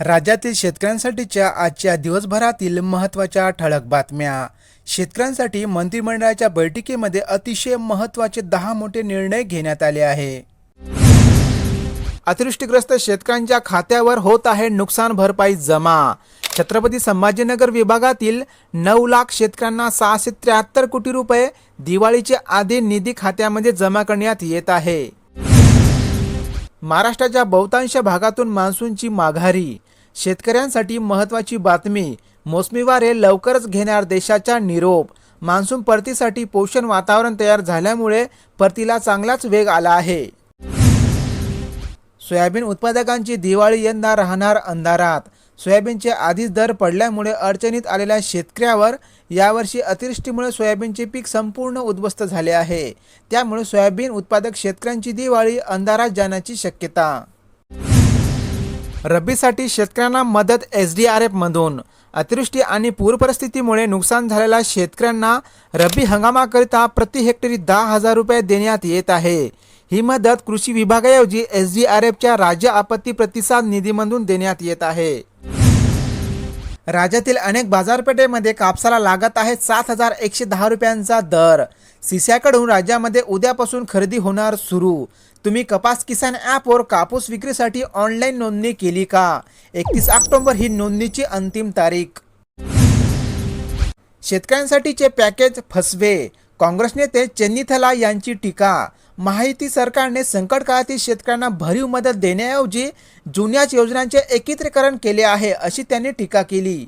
राज्यातील शेतकऱ्यांसाठीच्या आजच्या दिवसभरातील महत्त्वाच्या ठळक बातम्या. शेतकऱ्यांसाठी मंत्रिमंडळाच्या बैठकीमध्ये अतिशय महत्त्वाचे दहा मोठे निर्णय घेण्यात आले आहे. अतिवृष्टीग्रस्त शेतकऱ्यांच्या खात्यावर होत आहे नुकसान भरपाई जमा. छत्रपती संभाजीनगर विभागातील नऊ लाख शेतकऱ्यांना सहाशे त्र्याहत्तर कोटी रुपये दिवाळीचे आधी निधी खात्यामध्ये जमा करण्यात येत आहे. महाराष्ट्राच्या बहुतांश भागातून मान्सूनची माघारी. शेतकऱ्यांसाठी महत्त्वाची बातमी. मोसमी वारे लवकरच घेणार देशाचा निरोप. मान्सून परतीसाठी पोषण वातावरण तयार झाल्यामुळे परतीला चांगलाच वेग आला आहे. सोयाबीन उत्पादकांची दिवाळी यंदा राहणार अंधारात. सोयाबीनचे आधीच दर पडल्यामुळे अडचणीत आलेल्या शेतकऱ्यावर यावर्षी अतिवृष्टीमुळे सोयाबीनचे पीक संपूर्ण उद्ध्वस्त झाले आहे. त्यामुळे सोयाबीन उत्पादक शेतकऱ्यांची दिवाळी अंधारात जाण्याची शक्यता रब्बीसाठी शेतकऱ्यांना मदत एस डी आर एफमधून अतिवृष्टी आणि पूरपरिस्थितीमुळे नुकसान झालेल्या शेतकऱ्यांना रब्बी हंगामाकरिता प्रति हेक्टरी दहा हजार रुपये देण्यात येत आहे. ही मदत कृषी विभागाऐवजी एस डी आर एफच्या राज्य आपत्ती प्रतिसाद निधीमधून देण्यात येत आहे. राज्यातील अनेक बाजारपेठेमध्ये कापसाला लागत आहे सात हजार एकशे दहा रुपयांचा दर. सिस्याकडून राज्यामध्ये उद्यापासून खरेदी होणार सुरू. तुम्ही कपास किसान ॲपवर कापूस विक्रीसाठी ऑनलाईन नोंदणी केली का? एकतीस ऑक्टोबर ही नोंदणीची अंतिम तारीख. शेतकऱ्यांसाठीचे पॅकेज फसवे. काँग्रेस नेते चेन्नीथला यांची टीका. माहिती सरकारने संकट काळातील शेतकऱ्यांना भरीव मदत देण्याऐवजी जुन्याच योजनांचे एकत्रीकरण केले आहे अशी त्यांनी टीका केली.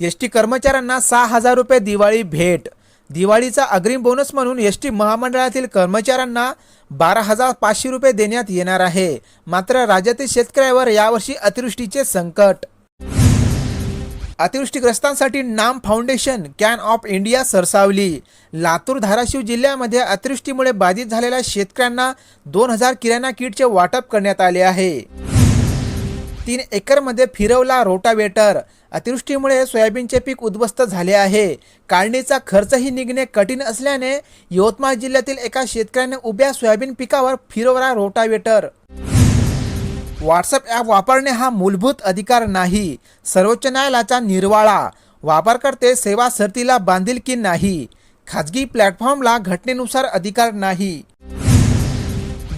एस टी कर्मचाऱ्यांना सहा हजार रुपये दिवाळी भेट. दिवाळीचा अग्रिम बोनस म्हणून एस टी महामंडळातील कर्मचाऱ्यांना बारा हजार पाचशे रुपये देण्यात येणार आहे. मात्र राज्यातील शेतकऱ्यावर यावर्षी अतिवृष्टीचे संकट. अतिवृष्टीग्रस्तांसाठी Naam foundation can of India सरसावली. Latur Dharashiv जिल्ह्यामध्ये अतिवृष्टीमुळे बाधित झालेल्या शेतकऱ्यांना दोन हजार किराणा किटचे वाटप करण्यात आले आहे. तीन एकरमध्ये फिरवला रोटावेटर. अतिवृष्टीमुळे सोयाबीनचे पीक उद्ध्वस्त झाले आहे. काढणीचा खर्चही निघणे कठीण असल्याने यवतमाळ जिल्ह्यातील एका शेतकऱ्याने उभ्या सोयाबीन पिकावर फिरवला रोटावेटर. व्हॉट्सअप ॲप वापरणे हा मूलभूत अधिकार नाही. सर्वोच्च न्यायालयाचा निर्वाळा. वापरकर्ते सेवा सरतीला बांधील की नाही? खाजगी प्लॅटफॉर्मला घटनेनुसार अधिकार नाही.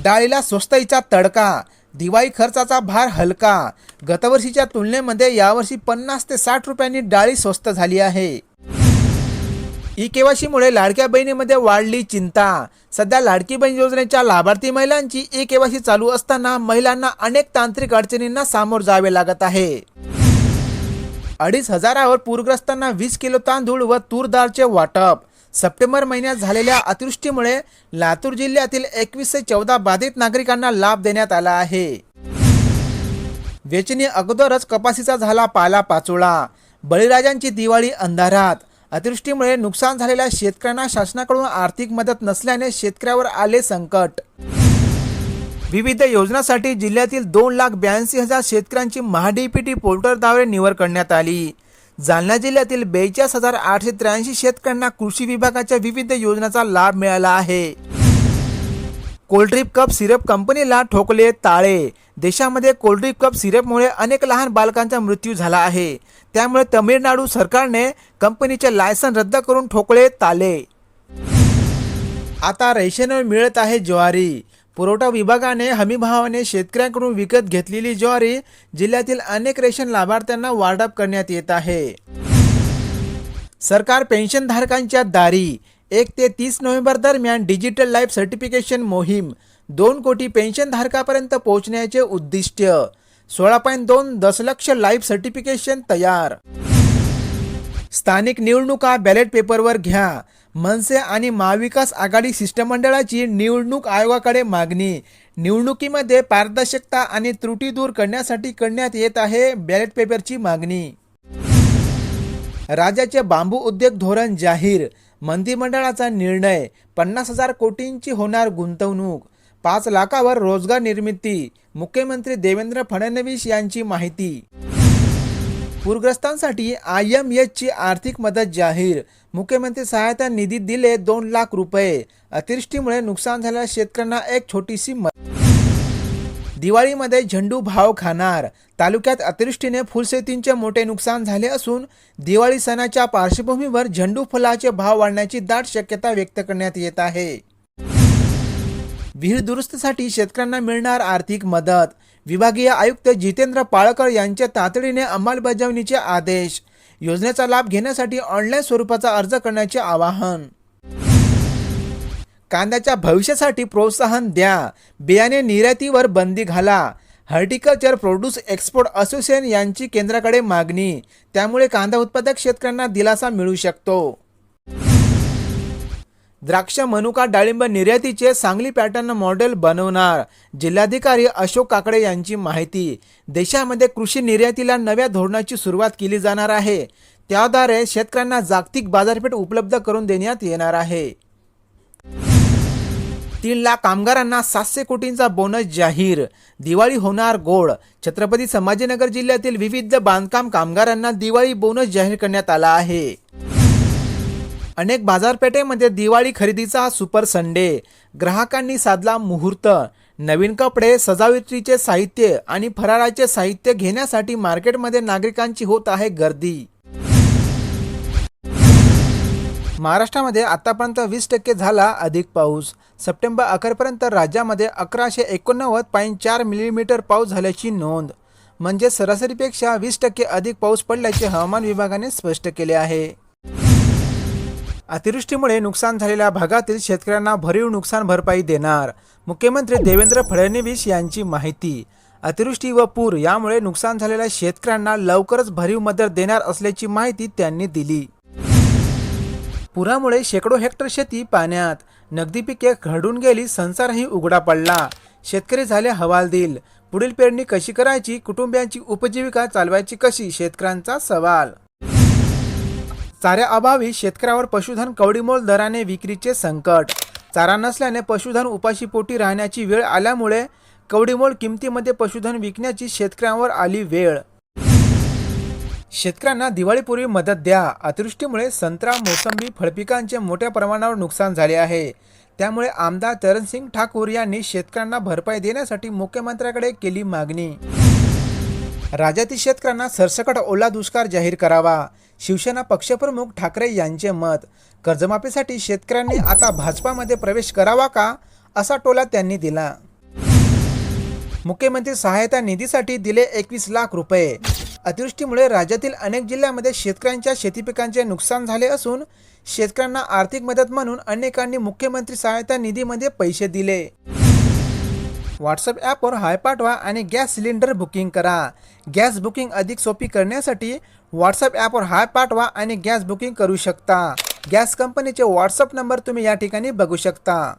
डाळीला स्वस्तईचा तडका. दिवाळी खर्चाचा भार हलका. गतवर्षीच्या तुलनेमध्ये यावर्षी पन्नास ते साठ रुपयांनी डाळी स्वस्त झाली आहे. ई केवाशीमुळे लाडक्या बहिणीमध्ये वाढली चिंता. सध्या लाडकी बहीण योजनेच्या लाभार्थी महिलांची ई केवाशी चालू असताना महिलांना अनेक तांत्रिक अडचणींना सामोर जावे लागत आहे. अडीच हजारावर पूरग्रस्तांना वीस किलो तांदूळ व तूर दाळचे वाटप. सप्टेंबर महिन्यात झालेल्या अतिवृष्टीमुळे लातूर जिल्ह्यातील एकवीस ते चौदा बाधित नागरिकांना लाभ देण्यात आला आहे. वेचणी अगोदरच कपासीचा झाला पाला पाचोळा. बळीराजांची दिवाळी अंधारात. अतिवृष्टीमुळे नुकसान झालेल्या शेतकऱ्यांना शासनाकडून आर्थिक मदत नसल्याने शेतकऱ्यावर आले संकट. विविध योजनांसाठी जिल्ह्यातील दोन लाख ब्याऐंशी हजार शेतकऱ्यांची महाडीपीटी पोर्टलद्वारे निवड करण्यात आली. जालना जिल्ह्यातील बेचाळीस हजार आठशे त्र्याऐंशी शेतकऱ्यांना कृषी विभागाच्या विविध योजनांचा लाभ मिळाला आहे. कोल्ड्रिप कप सिरप कंपनीला ठोकले ताळे. देशामध्ये कोल्ड्रिप कप सिरपमुळे अनेक लहान बालकांचा मृत्यू झाला आहे. त्यामुळे तमिळनाडू सरकारने कंपनीचे लायसन रद्द करून ठोकले ताले. आता रेशनवर मिळत आहे ज्वारी. पुरवठा विभागाने हमीभावाने शेतकऱ्यांकडून विकत घेतलेली ज्वारी जिल्ह्यातील अनेक रेशन लाभार्थ्यांना वाटप करण्यात येत आहे. सरकार पेन्शनधारकांच्या दारी एक ते तीस नोव्हेंबर दरम्यान डिजिटल लाईफ सर्टिफिकेशन मोहीम दोन कोटी पेन्शनधारकापर्यंत पोहोचण्याचे उद्दिष्ट सोळा पॉईंट दोन दशलक्ष लाईफ सर्टिफिकेशन तयार. स्थानिक निवडणुका बॅलेट पेपरवर घ्या मनसे आणि महाविकास आघाडी शिष्टमंडळाची निवडणूक आयोगाकडे मागणी. निवडणुकीमध्ये पारदर्शकता आणि त्रुटी दूर करण्यासाठी करण्यात येत आहे बॅलेट पेपरची मागणी. राज्याचे बांबू उद्योग धोरण जाहीर. मंत्रिमंडळाचा निर्णय पन्नास हजार कोटींची होणार गुंतवणूक पाच लाखावर रोजगार निर्मिती मुख्यमंत्री देवेंद्र फडणवीस यांची माहिती. पूरग्रस्तांसाठी आय एम एचची आर्थिक मदत जाहीर. मुख्यमंत्री सहायता निधी दिले दोन लाख रुपये. अतिवृष्टीमुळे नुकसान झालेल्या शेतकऱ्यांना एक छोटीशी मदत. दिवाळीमध्ये झेंडू भाव खाणार. तालुक्यात अतिवृष्टीने फुलशेतींचे मोठे नुकसान झाले असून दिवाळी सणाच्या पार्श्वभूमीवर झेंडू फुलाचे भाव वाढण्याची दाट शक्यता व्यक्त करण्यात येत आहे. विहीर दुरुस्तीसाठी शेतकऱ्यांना मिळणार आर्थिक मदत. विभागीय आयुक्त जितेंद्र पाळकर यांच्या तातडीने अंमलबजावणीचे आदेश. योजनेचा लाभ घेण्यासाठी ऑनलाईन स्वरूपाचा अर्ज करण्याचे आवाहन. कांद्याच्या भविष्यासाठी प्रोत्साहन द्या. बियाणे निर्यातीवर बंदी घाला. हॉर्टिकल्चर प्रोड्यूस एक्सपोर्ट असोसिएशन यांची केंद्राकडे मागणी. त्यामुळे कांदा उत्पादक शेतकऱ्यांना दिलासा मिळू शकतो. द्राक्ष मनुका डाळिंब निर्यातीचे सांगली पॅटर्न मॉडेल बनवणार. जिल्हाधिकारी अशोक काकडे यांची माहिती. देशामध्ये कृषी निर्यातीला नव्या धोरणाची सुरुवात केली जाणार आहे. त्याद्वारे शेतकऱ्यांना जागतिक बाजारपेठ उपलब्ध करून देण्यात येणार आहे. तीन लाख कामगारांना सातशे कोटींचा बोनस जाहीर. दिवाळी होणार गोड. छत्रपती संभाजीनगर जिल्ह्यातील विविध बांधकाम कामगारांना दिवाळी बोनस जाहीर करण्यात आला आहे. अनेक बाजारपेठेमध्ये दिवाळी खरेदीचा सुपर संडे. ग्राहकांनी साधला मुहूर्त नवीन कपडे सजावटीचे साहित्य आणि फराळाचे साहित्य घेण्यासाठी मार्केटमध्ये नागरिकांची होत आहे गर्दी. महाराष्ट्रामध्ये आतापर्यंत वीस टक्के झाला अधिक पाऊस. सप्टेंबर अखेरपर्यंत राज्यामध्ये अकराशे एकोणनव्वद पॉईंट चार मिलीमीटर पाऊस झाल्याची नोंद. म्हणजे सरासरीपेक्षा वीस टक्के अधिक पाऊस पडल्याचे हवामान विभागाने स्पष्ट केले आहे. अतिवृष्टीमुळे नुकसान झालेल्या भागातील शेतकऱ्यांना भरीव नुकसान भरपाई देणार. मुख्यमंत्री देवेंद्र फडणवीस यांची माहिती. अतिवृष्टी व पूर यामुळे नुकसान झालेल्या शेतकऱ्यांना लवकरच भरीव मदत देणार असल्याची माहिती त्यांनी दिली. पुरामुळे शेकडो हेक्टर शेती पाण्यात. नगदी पिके घडून गेली संसारही उघडा पडला. शेतकरी झाले हवालदिल. पुढील पेरणी कशी करायची कुटुंबियांची उपजीविका चालवायची कशी शेतकऱ्यांचा सवाल चाऱ्याअभावी शेतकऱ्यावर पशुधन कवडीमोल दराने विक्रीचे संकट. चारा नसल्याने पशुधन उपाशीपोटी राहण्याची वेळ आल्यामुळे कवडीमोल किमतीमध्ये पशुधन विकण्याची शेतकऱ्यांवर आली वेळ. शेतकऱ्यांना दिवाळीपूर्वी मदत द्या. अतिवृष्टीमुळे संत्रा मोसंबी फळपिकांचे मोठ्या प्रमाणावर नुकसान झाले आहे. त्यामुळे आमदार चरणसिंग ठाकूर यांनी शेतकऱ्यांना भरपाई देण्यासाठी मुख्यमंत्र्याकडे केली मागणी. राज्यातील शेतकऱ्यांना सरसकट ओला दुष्काळ जाहीर करावा. शिवसेना पक्षप्रमुख ठाकरे यांचे मत कर्जमाफीसाठी शेतकऱ्यांनी आता भाजपामध्ये प्रवेश करावा का असा टोला त्यांनी दिला. मुख्यमंत्री सहायता निधीसाठी दिले एकवीस लाख रुपये. अतिवृष्टीमुळे राज्यातील अनेक जिल्ह्यांमध्ये शेतकऱ्यांच्या शेतीपिकांचे नुकसान झाले असून शेतकऱ्यांना आर्थिक मदत म्हणून अनेकांनी मुख्यमंत्री सहायता निधीमध्ये पैसे दिले. व्हॉट्सअप ॲपवर हाय पाठवा आणि गॅस सिलेंडर बुकिंग करा. गॅस बुकिंग अधिक सोपी करण्यासाठी व्हॉट्सअप ॲपवर हाय पाठवा आणि गॅस बुकिंग करू शकता. गॅस कंपनीचे व्हॉट्सअप नंबर तुम्ही या ठिकाणी बघू शकता.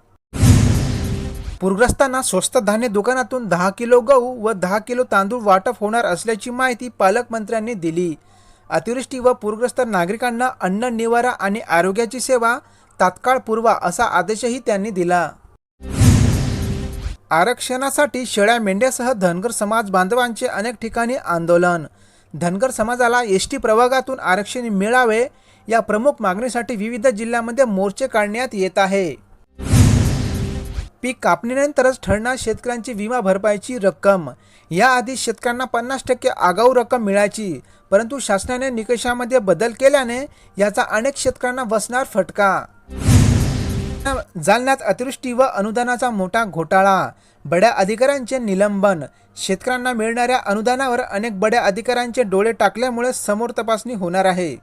पूरग्रस्तांना स्वस्त धान्य दुकानातून दहा किलो गहू व दहा किलो तांदूळ वाटप होणार असल्याची माहिती पालकमंत्र्यांनी दिली. अतिवृष्टी व पूरग्रस्त नागरिकांना अन्न निवारा आणि आरोग्याची सेवा तात्काळ पुरवा असा आदेशही त्यांनी दिला. आरक्षणासाठी शेळ्या मेंढ्यासह धनगर समाज बांधवांचे अनेक ठिकाणी आंदोलन. धनगर समाजाला एस टी प्रभागातून आरक्षण मिळावे या प्रमुख मागणीसाठी विविध जिल्ह्यांमध्ये मोर्चे काढण्यात येत आहे. पीक कापणीनंतरच ठरणार शेतकऱ्यांची विमा भरपाईची रक्कम. याआधी शेतकऱ्यांना पन्नास टक्के आगाऊ रक्कम मिळायची परंतु शासनाने निकषामध्ये बदल केल्याने याचा अनेक शेतकऱ्यांना बसणार फटका. जालन्यात अतिवृष्टी व अनुदानाचा मोठा घोटाळा. बड्या अधिकाऱ्यांचे निलंबन. शेतकऱ्यांना मिळणाऱ्या अनुदानावर अनेक बड्या अधिकाऱ्यांचे डोळे टाकल्यामुळे समोर तपासणी होणार आहे.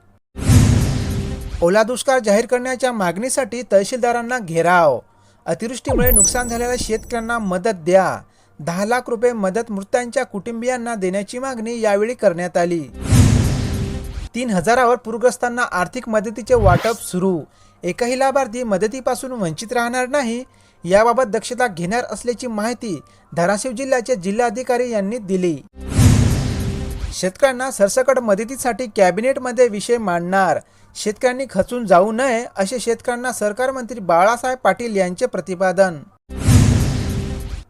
ओला दुष्काळ जाहीर करण्याच्या मागणीसाठी तहसीलदारांना घेराव. अतिवृष्टीमुळे नुकसान झालेल्या शेतकऱ्यांना मदत द्या. दहा लाख रुपये मदत मृतांच्या कुटुंबियांना देण्याची मागणी यावेळी करण्यात आली. तीन हजारावर पूरग्रस्तांना आर्थिक मदतीचे वाटप सुरू. एकही लाभार्थी मदतीपासून वंचित राहणार नाही याबाबत दक्षता घेणार असल्याची माहिती धाराशिव जिल्ह्याचे जिल्हाधिकारी यांनी दिली. शेतकऱ्यांना सरसकट मदतीसाठी कॅबिनेटमध्ये विषय मांडणार. शेतकऱ्यांनी खचून जाऊ नये असे शेतकऱ्यांना सरकार मंत्री बाळासाहेब पाटील यांचे प्रतिपादन.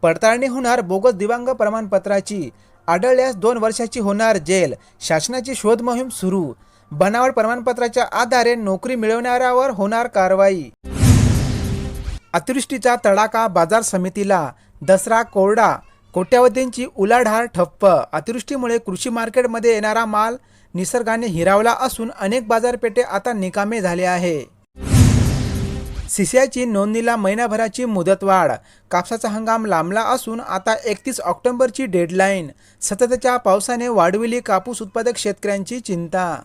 पडताळणी होणार बोगस दिव्यांग प्रमाणपत्राची. आढळल्यास दोन वर्षाची होणार जेल. शासनाची शोध मोहीम सुरू. बनावट प्रमाणपत्राच्या आधारे नोकरी मिळवणाऱ्यावर होणार कारवाई. अतिवृष्टीचा तडाखा बाजार समितीला. दसरा कोरडा. कोट्यावधींची उलाढाल ठप्प. अतिवृष्टीमुळे कृषी मार्केटमध्ये येणारा माल निसर्गाने हिरावला असून अनेक बाजारपेठे आता निकामे झाले आहे. सीसीआयची नोंदणीला महिनाभराची मुदतवाढ. कापसाचा हंगाम लांबला असून आता एकतीस ऑक्टोबरची डेडलाईन. सततच्या पावसाने वाढविली कापूस उत्पादक शेतकऱ्यांची चिंता.